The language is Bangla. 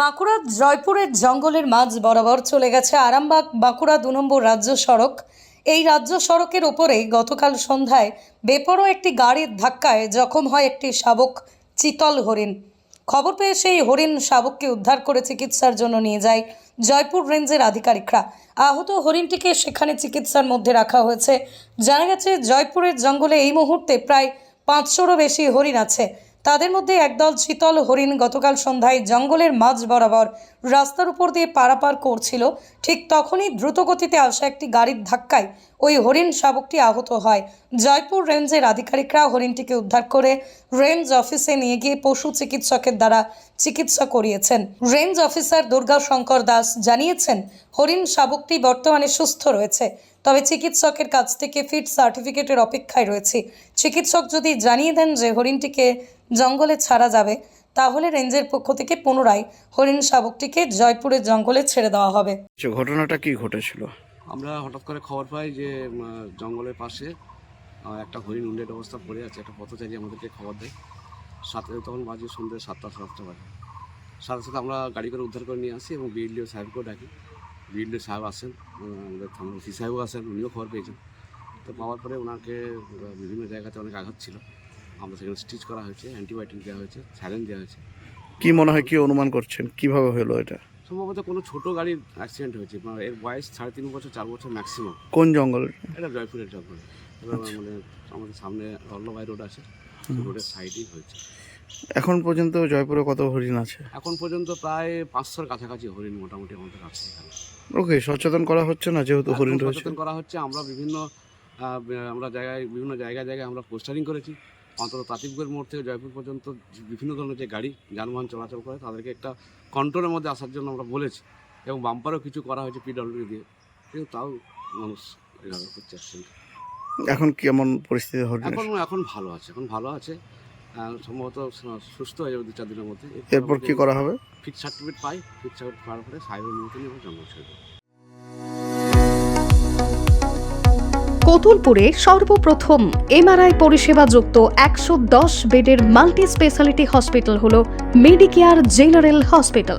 বাঁকুড়া জয়পুরের জঙ্গলের মাঝ বরাবর চলে গেছে আরামবাগ বাঁকুড়া দু নম্বর রাজ্য সড়ক। এই রাজ্য সড়কের ওপরে গতকাল সন্ধ্যায় বেপরো একটি গাড়ির ধাক্কায় জখম হয় একটি শাবক চিতল হরিণ। খবর পেয়ে সেই হরিণ শাবককে উদ্ধার করে চিকিৎসার জন্য নিয়ে যায় জয়পুর রেঞ্জের আধিকারিকরা। আহত হরিণটিকে সেখানে চিকিৎসার মধ্যে রাখা হয়েছে। জানা গেছে, জয়পুরের জঙ্গলে এই মুহূর্তে প্রায় পাঁচশোরও বেশি হরিণ আছে। তাদের মধ্যে একদল শীতল হরিণ গতকাল সন্ধ্যায় জঙ্গলের মাঝ বরাবর রাস্তার উপর দিয়ে পারাপার করছিল। ঠিক তখনই দ্রুতগতিতে আসা একটি গাড়ির ধাক্কায় ওই হরিণ শাবকটি আহত হয়। জয়পুর রেঞ্জের আধিকারিকরা হরিণটিকে উদ্ধার করে রেঞ্জ অফিসে নিয়ে গিয়ে পশু চিকিৎসকের দ্বারা চিকিৎসা করিয়েছেন। রেঞ্জ অফিসার দুর্গা শঙ্কর দাস জানিয়েছেন হরিণ শাবকটি বর্তমানে সুস্থ রয়েছে তবে চিকিৎসকের কাছ থেকে ফিট সার্টিফিকেটের অপেক্ষায় রয়েছে। চিকিৎসক যদি জানিয়ে দেন যে হরিণটিকে জঙ্গলে ছাড়া যাবে তাহলে রেঞ্জের পক্ষ থেকে পুনরায় হরিণ শাবকটিকে জয়পুরের জঙ্গলে ছেড়ে দেওয়া হবে। ঘটনাটা কি ঘটেছিল? আমরা হঠাৎ করে খবর পাই যে জঙ্গলের পাশে একটা হরিণ উন্ডেড অবস্থা পড়ে আছে একটা পথচারী আমাদেরকে খবর দেয়। সাথে তখন বাজে সন্ধ্যে সাতটা সাতটা বাজে। সাথে সাথে আমরা গাড়ি করে উদ্ধার করে নিয়ে আসি এবং বিএলডিও সাহেবকেও ডাকি। বিএলডিও সাহেব আসেন আমাদের থানার ওসি সাহেবও আসেন উনিও খবর পেয়েছেন। তো পাওয়ার পরে ওনাকে বিভিন্ন জায়গাতে অনেক আঘাত ছিল। আমরা সেখানে স্টিচ করা হয়েছে অ্যান্টিবায়োটিক দেওয়া হয়েছে স্যালেন দেওয়া হয়েছে। কি মনে হয় কি অনুমান করছেন? কীভাবে হলো এটা? সম্ভবত কোনো ছোটো গাড়ির অ্যাক্সিডেন্ট হয়েছে মানে এর বয়স সাড়ে তিন বছর চার বছর ম্যাক্সিমাম কোন জঙ্গল এটা জয়পুরের জঙ্গল। এবার মানে আমাদের সামনে অল্লভাই রোড আছে রোডের সাইডেই হয়েছে। এখন পর্যন্ত জয়পুরে কত হরিণ আছে? এখন পর্যন্ত প্রায় পাঁচশোর কাছাকাছি হরিণ মোটামুটি আমাদের আছে এখানে। ওকে সচেতন করা হচ্ছে না যেহেতু হরিণ রয়েছে? সচেতন করা হচ্ছে আমরা বিভিন্ন আমরা জায়গায় বিভিন্ন জায়গায় জায়গায় আমরা পোস্টারিং করেছি। অন্তত তাঁতিবগড় মোড় থেকে জয়পুর পর্যন্ত বিভিন্ন ধরনের যে গাড়ি যানবাহন চলাচল করে তাদেরকে একটা কন্ট্রোলের মধ্যে আসার জন্য আমরা বলেছি। এবং বাম্পারও কিছু করা হয়েছে পিডব্লিউ দিয়ে কিন্তু তাও মানুষ এভাবে করছে এখন কেমন পরিস্থিতি হরিণ এখন এখন ভালো আছে এখন ভালো আছে। সম্ভবত সুস্থ হয়ে যাবে দু চার দিনের মধ্যে। এরপর কি করা হবে? ফিট সার্টিফিকেট পাই। ফিট সার্টিফিকেট পাওয়ার পরে সাইবার নিয়ে নিয়ে জঙ্গল ছেড়ে কতুলপুরে সর্বপ্রথম এমআরআই পরিষেবা যুক্ত একশো দশ বেডের মাল্টি স্পেশালিটি হসপিটাল হল মেডিকেয়ার জেনারেল হসপিটাল